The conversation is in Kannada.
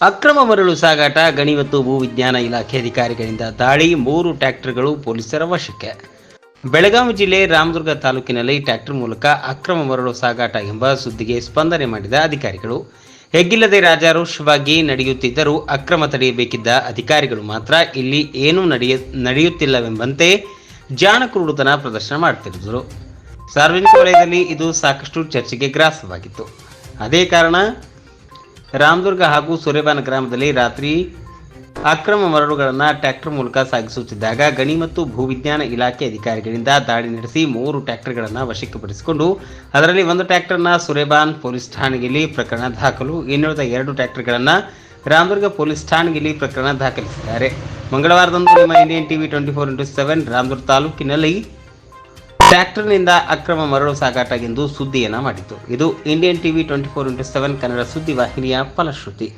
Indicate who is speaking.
Speaker 1: ಅಕ್ರಮ ಮರಳು ಸಾಗಾಟ ಗಣಿ ಮತ್ತು ಭೂವಿಜ್ಞಾನ ಇಲಾಖೆ ಅಧಿಕಾರಿಗಳಿಂದ ದಾಳಿ, ಮೂರು ಟ್ರ್ಯಾಕ್ಟರ್ಗಳು ಪೊಲೀಸರ ವಶಕ್ಕೆ. ಬೆಳಗಾವಿ ಜಿಲ್ಲೆ ರಾಮದುರ್ಗ ತಾಲೂಕಿನಲ್ಲಿ ಟ್ರ್ಯಾಕ್ಟರ್ ಮೂಲಕ ಅಕ್ರಮ ಮರಳು ಸಾಗಾಟ ಎಂಬ ಸುದ್ದಿಗೆ ಸ್ಪಂದನೆ ಮಾಡಿದ ಅಧಿಕಾರಿಗಳು. ಹೆಗ್ಗಿಲ್ಲದೆ ರಾಜಾರೋಷವಾಗಿ ನಡೆಯುತ್ತಿದ್ದರೂ ಅಕ್ರಮ ತಡೆಯಬೇಕಿದ್ದ ಅಧಿಕಾರಿಗಳು ಮಾತ್ರ ಇಲ್ಲಿ ಏನೂ ನಡೆಯ, ನಡೆಯುತ್ತಿಲ್ಲವೆಂಬಂತೆ ಜಾಣಕುರುಡುತನ ಪ್ರದರ್ಶನ ಮಾಡುತ್ತಿದ್ದರು. ಸಾರ್ವಜನಿಕ ವಲಯದಲ್ಲಿ ಇದು ಸಾಕಷ್ಟು ಚರ್ಚೆಗೆ ಗ್ರಾಸವಾಗಿತ್ತು. ಅದೇ ಕಾರಣ ರಾಮದುರ್ಗ ಹಾಗೂ ಸುರೇಬಾನ ಗ್ರಾಮದಲ್ಲಿ ರಾತ್ರಿ ಅಕ್ರಮ ಮರಳುಗಳನ್ನು ಟ್ರ್ಯಾಕ್ಟರ್ ಮೂಲಕ ಸಾಗಿಸುತ್ತಿದ್ದಾಗ ಗಣಿ ಮತ್ತು ಭೂವಿಜ್ಞಾನ ಇಲಾಖೆ ಅಧಿಕಾರಿಗಳಿಂದ ದಾಳಿ ನಡೆಸಿ ಮೂರು ಟ್ರ್ಯಾಕ್ಟರ್ಗಳನ್ನು ವಶಕ್ಕುಪಡಿಸಿಕೊಂಡು ಅದರಲ್ಲಿ ಒಂದು ಟ್ರ್ಯಾಕ್ಟರ್ನ ಸುರೇಬಾನ್ ಪೊಲೀಸ್ ಠಾಣೆಯಲ್ಲಿ ಪ್ರಕರಣ ದಾಖಲು, ಇನ್ನುಳಿದ ಎರಡು ಟ್ರ್ಯಾಕ್ಟರ್ಗಳನ್ನು ರಾಮದುರ್ಗ ಪೊಲೀಸ್ ಠಾಣೆಯಲ್ಲಿ ಪ್ರಕರಣ ದಾಖಲಿಸಿದ್ದಾರೆ. ಮಂಗಳವಾರದಂದು ನಿಮ್ಮ Indian TV twenty four into seven Ramdurg ತಾಲೂಕಿನಲ್ಲಿ ಟ್ರ್ಯಾಕ್ಟರ್ನಿಂದ ಅಕ್ರಮ ಮರಳು ಸಾಗಾಟ ಎಂದು ಸುದ್ದಿಯನ್ನ ಮಾಡಿತು ಇದು Indian TV twenty four into seven Kannada ಸುದ್ದಿ ವಾಹಿನಿಯ ಫಲಶ್ರುತಿ.